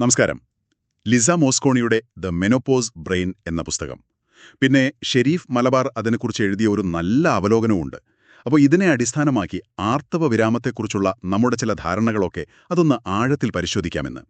നമസ്കാരം. ലിസ മോസ്കോണിയുടെ the menopause brain എന്ന പുസ്തകം. പിന്നെ ഷെരീഫ് മലബാർ അതിനെക്കുറിച്ച് എഴുതിയ ഒരു നല്ല അവലോകനവുമുണ്ട്. അപ്പോൾ ഇതിനെ അടിസ്ഥാനമാക്കി ആർത്തവ വിരാമത്തെക്കുറിച്ചുള്ള നമ്മുടെ ചില ധാരണകളൊക്കെ അതൊന്ന് ആഴത്തിൽ പരിശോധിക്കാമെന്ന്.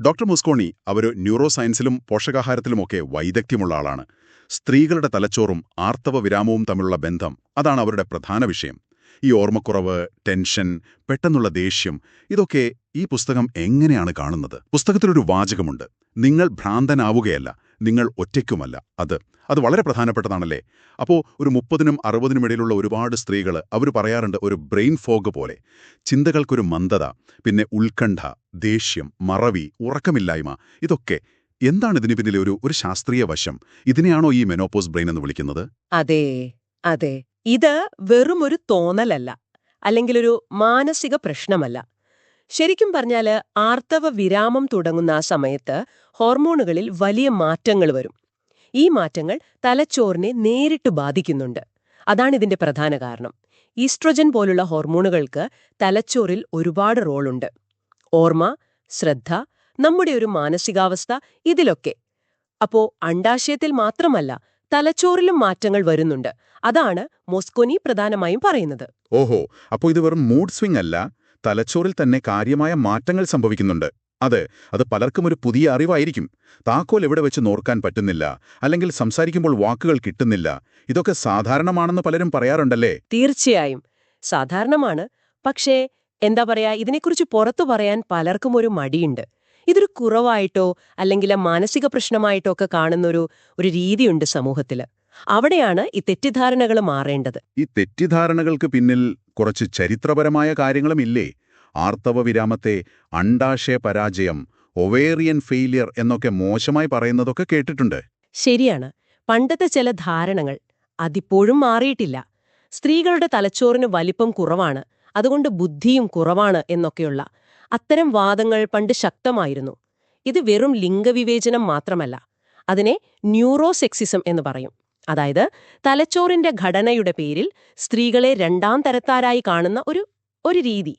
ഡോക്ടർ മുസ്കോണി അവർ ന്യൂറോ സയൻസിലും പോഷകാഹാരത്തിലുമൊക്കെ വൈദഗ്ധ്യമുള്ള ആളാണ്. സ്ത്രീകളുടെ തലച്ചോറും ആർത്തവ വിരാമവും തമ്മിലുള്ള ബന്ധം അതാണ് അവരുടെ പ്രധാന വിഷയം. ഈ ഓർമ്മക്കുറവ് ടെൻഷൻ പെട്ടെന്നുള്ള ദേഷ്യം ഇതൊക്കെ ഈ പുസ്തകം എങ്ങനെയാണ് കാണുന്നത്? പുസ്തകത്തിലൊരു വാചകമുണ്ട്. നിങ്ങൾ ഭ്രാന്തനാവുകയല്ല നിങ്ങൾ ഒറ്റയ്ക്കുമല്ല. അത് അത് വളരെ പ്രധാനപ്പെട്ടതാണല്ലേ? അപ്പോൾ ഒരു മുപ്പതിനും അറുപതിനും ഇടയിലുള്ള ഒരുപാട് സ്ത്രീകൾ അവർ പറയാറുണ്ട് ഒരു ബ്രെയിൻ ഫോഗ് പോലെ. ചിന്തകൾക്കൊരു മന്ദത പിന്നെ ഉത്കണ്ഠ ദേഷ്യം മറവി ഉറക്കമില്ലായ്മ ഇതൊക്കെ. എന്താണ് ഇതിന് പിന്നിലെ ഒരു ഒരു ശാസ്ത്രീയ വശം? ഇതിനെയാണോ ഈ മെനോപോസ് ബ്രെയിൻ എന്ന് വിളിക്കുന്നത്? അതെ അതെ. ഇത് വെറും ഒരു തോന്നലല്ല അല്ലെങ്കിൽ ഒരു മാനസിക പ്രശ്നമല്ല. ശരിക്കും പറഞ്ഞാൽ ആർത്തവ വിരാമം തുടങ്ങുന്ന ആ സമയത്ത് ഹോർമോണുകളിൽ വലിയ മാറ്റങ്ങൾ വരും. ഈ മാറ്റങ്ങൾ തലച്ചോറിനെ നേരിട്ട് ബാധിക്കുന്നുണ്ട്. അതാണ് ഇതിന്റെ പ്രധാന കാരണം. ഈസ്ട്രജൻ പോലുള്ള ഹോർമോണുകൾക്ക് തലച്ചോറിൽ ഒരുപാട് റോളുണ്ട്. ഓർമ്മ ശ്രദ്ധ നമ്മുടെ ഒരു മാനസികാവസ്ഥ ഇതിലൊക്കെ. അപ്പോ അണ്ടാശയത്തിൽ മാത്രമല്ല തലച്ചോറിലും മാറ്റങ്ങൾ വരുന്നുണ്ട്. അതാണ് മോസ്കോനി പ്രധാനമായും പറയുന്നത്. ഓഹോ അപ്പോൾ ഇത് വെറും മൂഡ് സ്വിംഗ് അല്ല തലച്ചോറിൽ തന്നെ കാര്യമായ മാറ്റങ്ങൾ സംഭവിക്കുന്നുണ്ട്. അതെ അത് പലർക്കും ഒരു പുതിയ അറിവായിരിക്കും. താക്കോൽ എവിടെ വെച്ച് നോർക്കാൻ പറ്റുന്നില്ല അല്ലെങ്കിൽ സംസാരിക്കുമ്പോൾ വാക്കുകൾ കിട്ടുന്നില്ല. ഇതൊക്കെ സാധാരണമാണെന്ന് പലരും പറയാറുണ്ടല്ലേ? തീർച്ചയായും. സാധാരണമാണ്. പക്ഷേ എന്താ പറയാ ഇതിനെക്കുറിച്ച് പുറത്തു പറയാൻ പലർക്കും ഒരു മടിയുണ്ട്. ഇതൊരു കുറവായിട്ടോ അല്ലെങ്കിൽ മാനസിക പ്രശ്നമായിട്ടോ ഒക്കെ കാണുന്നൊരു ഒരു രീതിയുണ്ട് സമൂഹത്തിൽ അവിടെയാണ് ഈ തെറ്റിദ്ധാരണകൾ മാറേണ്ടത്. ഈ തെറ്റിദ്ധാരണകൾക്ക് പിന്നിൽ കുറച്ച് ചരിത്രപരമായ കാര്യങ്ങളും ഇല്ലേ? ആർത്തവ വിരാമത്തെ അണ്ടാശയ പരാജയം ഒവേറിയൻ ഫെയിലിയർ എന്നൊക്കെ മോശമായി പറയുന്നതൊക്കെ കേട്ടിട്ടുണ്ട്. ശരിയാണ്. പണ്ടത്തെ ചില ധാരണകൾ അതിപ്പോഴും മാറിയിട്ടില്ല. സ്ത്രീകളുടെ തലച്ചോറിന് വലിപ്പം കുറവാണ്. അതുകൊണ്ട് ബുദ്ധിയും കുറവാണ് എന്നൊക്കെയുള്ള അത്തരം വാദങ്ങൾ പണ്ട് ശക്തമായിരുന്നു. ഇത് വെറും ലിംഗവിവേചനം മാത്രമല്ല അതിനെ ന്യൂറോസെക്സിസം എന്ന് പറയും. അതായത് തലച്ചോറിന്റെ ഘടനയുടെ പേരിൽ സ്ത്രീകളെ രണ്ടാം തരത്താരായി കാണുന്ന ഒരു ഒരു രീതി.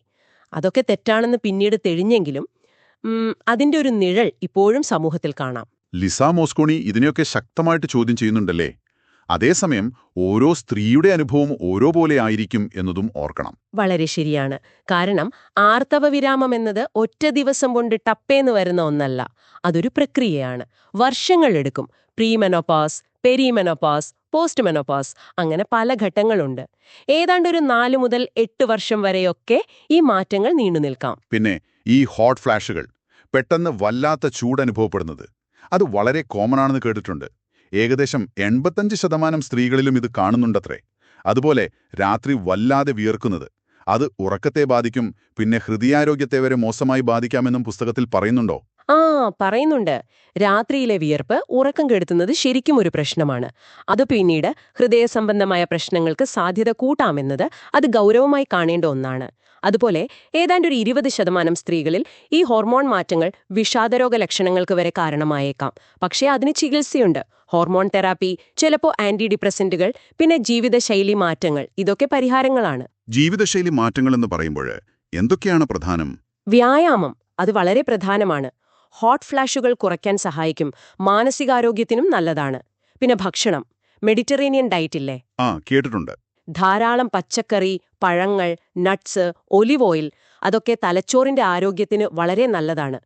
അതൊക്കെ തെറ്റാണെന്ന് പിന്നീട് തെളിഞ്ഞെങ്കിലും അതിന്റെ ഒരു നിഴൽ ഇപ്പോഴും സമൂഹത്തിൽ കാണാം. ലിസ മോസ്കോണി ഇതിനെയൊക്കെ ശക്തമായിട്ട് ചോദ്യം ചെയ്യുന്നുണ്ടല്ലേ? അതേസമയം ഓരോ സ്ത്രീയുടെ അനുഭവം ഓരോ പോലെ ആയിരിക്കും എന്നതും ഓർക്കണം. വളരെ ശരിയാണ്. കാരണം ആർത്തവ വിരാമം എന്നത് ഒറ്റ ദിവസം കൊണ്ട് ടപ്പേന്ന് വരുന്ന ഒന്നല്ല. അതൊരു പ്രക്രിയയാണ്. വർഷങ്ങളെടുക്കും പ്രീമെനോപാസ് പെരിമെനോപാസ് പോസ്റ്റ് മെനോപാസ് അങ്ങനെ പല ഘട്ടങ്ങളുണ്ട്. ഏതാണ്ട് ഒരു നാല് മുതൽ എട്ട് വർഷം വരെയൊക്കെ ഈ മാറ്റങ്ങൾ നീണ്ടു നിൽക്കാം. പിന്നെ ഈ ഹോട്ട് ഫ്ലാഷുകൾ പെട്ടെന്ന് വല്ലാത്ത ചൂട് അനുഭവപ്പെടുന്നത് അത് വളരെ കോമൺ ആണെന്ന് കേട്ടിട്ടുണ്ട്. ഏകദേശം എൺപത്തഞ്ച് ശതമാനം സ്ത്രീകളിലും ഇത് കാണുന്നുണ്ടത്രേ. അതുപോലെ രാത്രി വല്ലാതെ വിയർക്കുന്നത്. അത് ഉറക്കത്തെ ബാധിക്കും പിന്നെ ഹൃദയാരോഗ്യത്തെ വരെ മോശമായി ബാധിക്കാമെന്നും പുസ്തകത്തിൽ പറയുന്നുണ്ടോ? ആ പറയുന്നുണ്ട്. രാത്രിയിലെ വിയർപ്പ് ഉറക്കം കെടുത്തുന്നത് ശരിക്കും ഒരു പ്രശ്നമാണ്. അത് പിന്നീട് ഹൃദയ സംബന്ധമായ പ്രശ്നങ്ങൾക്ക് സാധ്യത കൂട്ടാമെന്നത് അത് ഗൗരവമായി കാണേണ്ട ഒന്നാണ്. അതുപോലെ ഏതാണ്ട് ഒരു ഇരുപത് ശതമാനം സ്ത്രീകളിൽ ഈ ഹോർമോൺ മാറ്റങ്ങൾ വിഷാദരോഗ ലക്ഷണങ്ങൾക്ക് വരെ കാരണമായേക്കാം. പക്ഷേ അതിന് ചികിത്സയുണ്ട്. ഹോർമോൺ തെറാപ്പി ചിലപ്പോൾ ആന്റി ഡിപ്രസന്റുകൾ പിന്നെ ജീവിതശൈലി മാറ്റങ്ങൾ ഇതൊക്കെ പരിഹാരങ്ങളാണ്. ജീവിതശൈലി മാറ്റങ്ങൾ എന്ന് പറയുമ്പോൾ എന്തൊക്കെയാണ് പ്രധാനം? വ്യായാമം അത് വളരെ പ്രധാനമാണ്. ഹോട്ട് ഫ്ലാഷുകൾ കുറയ്ക്കാൻ സഹായിക്കും. മാനസികാരോഗ്യത്തിനും നല്ലതാണ്. പിന്നെ ഭക്ഷണം. മെഡിറ്ററേനിയൻ ഡയറ്റ് ഇല്ലേ? ആ കേട്ടിട്ടുണ്ട്. ധാരാളം പച്ചക്കറി പഴങ്ങൾ നട്ട്സ് ഒലിവ് ഓയിൽ അതൊക്കെ തലച്ചോറിന്റെ ആരോഗ്യത്തിന് വളരെ നല്ലതാണ്.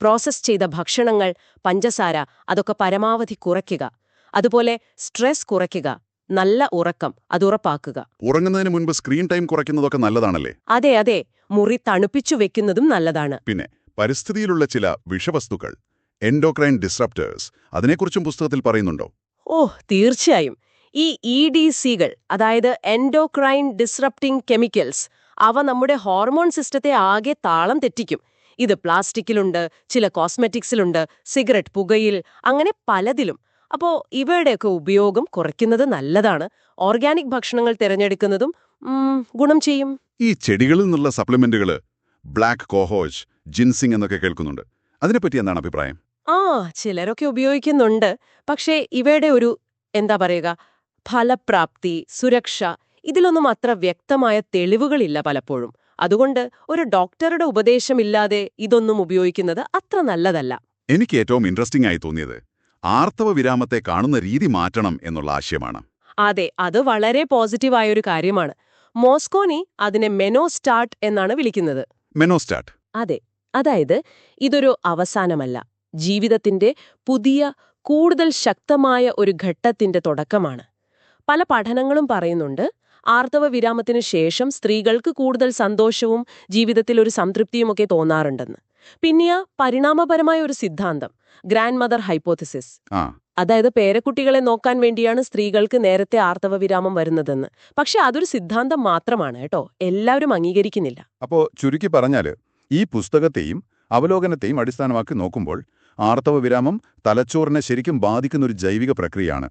പ്രോസസ് ചെയ്ത ഭക്ഷണങ്ങൾ പഞ്ചസാര അതൊക്കെ പരമാവധി കുറയ്ക്കുക. അതുപോലെ സ്ട്രെസ് കുറയ്ക്കുക. നല്ല ഉറക്കം അത് ഉറപ്പാക്കുക. ഉറങ്ങുന്നതിന് മുൻപ് സ്ക്രീൻ ടൈം കുറയ്ക്കുന്നതൊക്കെ നല്ലതാണല്ലേ? അതെ അതെ. മുറി തണുപ്പിച്ചു വെക്കുന്നതും നല്ലതാണ്. പിന്നെ പരിസ്ഥിതിയിലുള്ള ചില വിഷവസ്തുക്കൾ എൻഡോക്രൈൻ ഡിസ്റപ്റ്റേഴ്സ് അതിനെക്കുറിച്ചും പുസ്തകത്തിൽ പറയുന്നുണ്ടോ? ഓ തീർച്ചയായും. ഈ ഇ ഡി സികൾ അതായത് എൻഡോക്രൈൻ ഡിസ്റപ്റ്റിംഗ് കെമിക്കൽസ് അവ നമ്മുടെ ഹോർമോൺ സിസ്റ്റത്തെ ആകെ താളം തെറ്റിക്കും. ഇത് പ്ലാസ്റ്റിക്കിലുണ്ട് ചില കോസ്മെറ്റിക്സിലുണ്ട് സിഗരറ്റ് പുകയിൽ അങ്ങനെ പലതിലും. അപ്പോൾ ഇവയുടെയൊക്കെ ഉപയോഗം കുറയ്ക്കുന്നത് നല്ലതാണ്. ഓർഗാനിക് ഭക്ഷണങ്ങൾ തിരഞ്ഞെടുക്കുന്നതും ഗുണം ചെയ്യും. ഈ ചെടികളിൽ നിന്നുള്ള സപ്ലിമെന്റുകൾ ബ്ലാക്ക് കോഹോജ് ജിൻസിംഗ് എന്നൊക്കെ കേൾക്കുന്നുണ്ട്. അതിനെപ്പറ്റി എന്താണ് അഭിപ്രായം? ആ ചിലരൊക്കെ ഉപയോഗിക്കുന്നുണ്ട്. പക്ഷേ ഇവയുടെ ഒരു എന്താ പറയുക ഫലപ്രാപ്തി സുരക്ഷ ഇതിലൊന്നും അത്ര വ്യക്തമായ തെളിവുകളില്ല പലപ്പോഴും. അതുകൊണ്ട് ഒരു ഡോക്ടറുടെ ഉപദേശമില്ലാതെ ഇതൊന്നും ഉപയോഗിക്കുന്നത് അത്ര നല്ലതല്ല. എനിക്ക് ഏറ്റവും ഇൻട്രസ്റ്റിംഗ് ആയി തോന്നിയത് ആർത്തവ വിരാമത്തെ കാണുന്ന രീതി മാറ്റണം എന്നുള്ള ആശയമാണ്. അതെ അത് വളരെ പോസിറ്റീവായ ഒരു കാര്യമാണ്. മോസ്കോനി അതിനെ മെനോസ്റ്റാർട്ട് എന്നാണ് വിളിക്കുന്നത്. മെനോസ്റ്റാർട്ട് അതെ. അതായത് ഇതൊരു അവസാനമല്ല. ജീവിതത്തിന്റെ പുതിയ കൂടുതൽ ശക്തമായ ഒരു ഘട്ടത്തിന്റെ തുടക്കമാണ്. പല പഠനങ്ങളും പറയുന്നുണ്ട് ആർത്തവ വിരാമത്തിനു ശേഷം സ്ത്രീകൾക്ക് കൂടുതൽ സന്തോഷവും ജീവിതത്തിൽ ഒരു സംതൃപ്തിയുമൊക്കെ തോന്നാറുണ്ടെന്ന്. പിന്നെ പരിണാമപരമായ ഒരു സിദ്ധാന്തം ഗ്രാൻഡ് മദർ ഹൈപ്പോത്തിസിസ് അതായത് പേരക്കുട്ടികളെ നോക്കാൻ വേണ്ടിയാണ് സ്ത്രീകൾക്ക് നേരത്തെ ആർത്തവ വിരാമം വരുന്നതെന്ന്. പക്ഷെ അതൊരു സിദ്ധാന്തം മാത്രമാണ് കേട്ടോ എല്ലാവരും അംഗീകരിക്കുന്നില്ല. അപ്പോ ചുരുക്കി പറഞ്ഞാൽ ഈ പുസ്തകത്തെയും അവലോകനത്തെയും അടിസ്ഥാനമാക്കി നോക്കുമ്പോൾ ആർത്തവ വിരാമം തലച്ചോറിനെ ശരിക്കും ബാധിക്കുന്ന ഒരു ജൈവിക പ്രക്രിയയാണ്.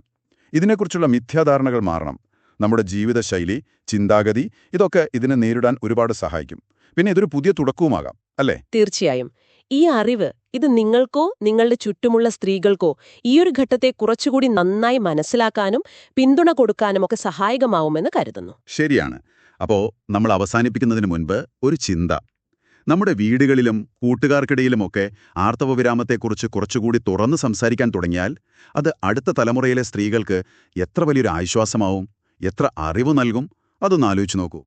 ഇതിനെക്കുറിച്ചുള്ള മിഥ്യാധാരണകൾ മാറണം. നമ്മുടെ ജീവിതശൈലി ചിന്താഗതി ഇതൊക്കെ ഇതിനെ നേരിടാൻ ഒരുപാട് സഹായിക്കും. പിന്നെ ഇതൊരു പുതിയ തുടക്കവുമാകാം അല്ലേ? തീർച്ചയായും. ഈ അറിവ് ഇത് നിങ്ങൾക്കോ നിങ്ങളുടെ ചുറ്റുമുള്ള സ്ത്രീകൾക്കോ ഈയൊരു ഘട്ടത്തെ കുറച്ചുകൂടി നന്നായി മനസ്സിലാക്കാനും പിന്തുണ കൊടുക്കാനും ഒക്കെ സഹായകമാവുമെന്ന് കരുതുന്നു. ശരിയാണ്. അപ്പോ നമ്മൾ അവസാനിപ്പിക്കുന്നതിന് മുൻപ് ഒരു ചിന്ത. നമ്മുടെ വീടുകളിലും കൂട്ടുകാർക്കിടയിലുമൊക്കെ ആർത്തവ വിരാമത്തെക്കുറിച്ച് കുറച്ചുകൂടി തുറന്ന് സംസാരിക്കാൻ തുടങ്ങിയാൽ അത് അടുത്ത തലമുറയിലെ സ്ത്രീകൾക്ക് എത്ര വലിയൊരു ആശ്വാസമാവും എത്ര അറിവ് നൽകും അതൊന്ന് ആലോചിച്ച് നോക്കൂ.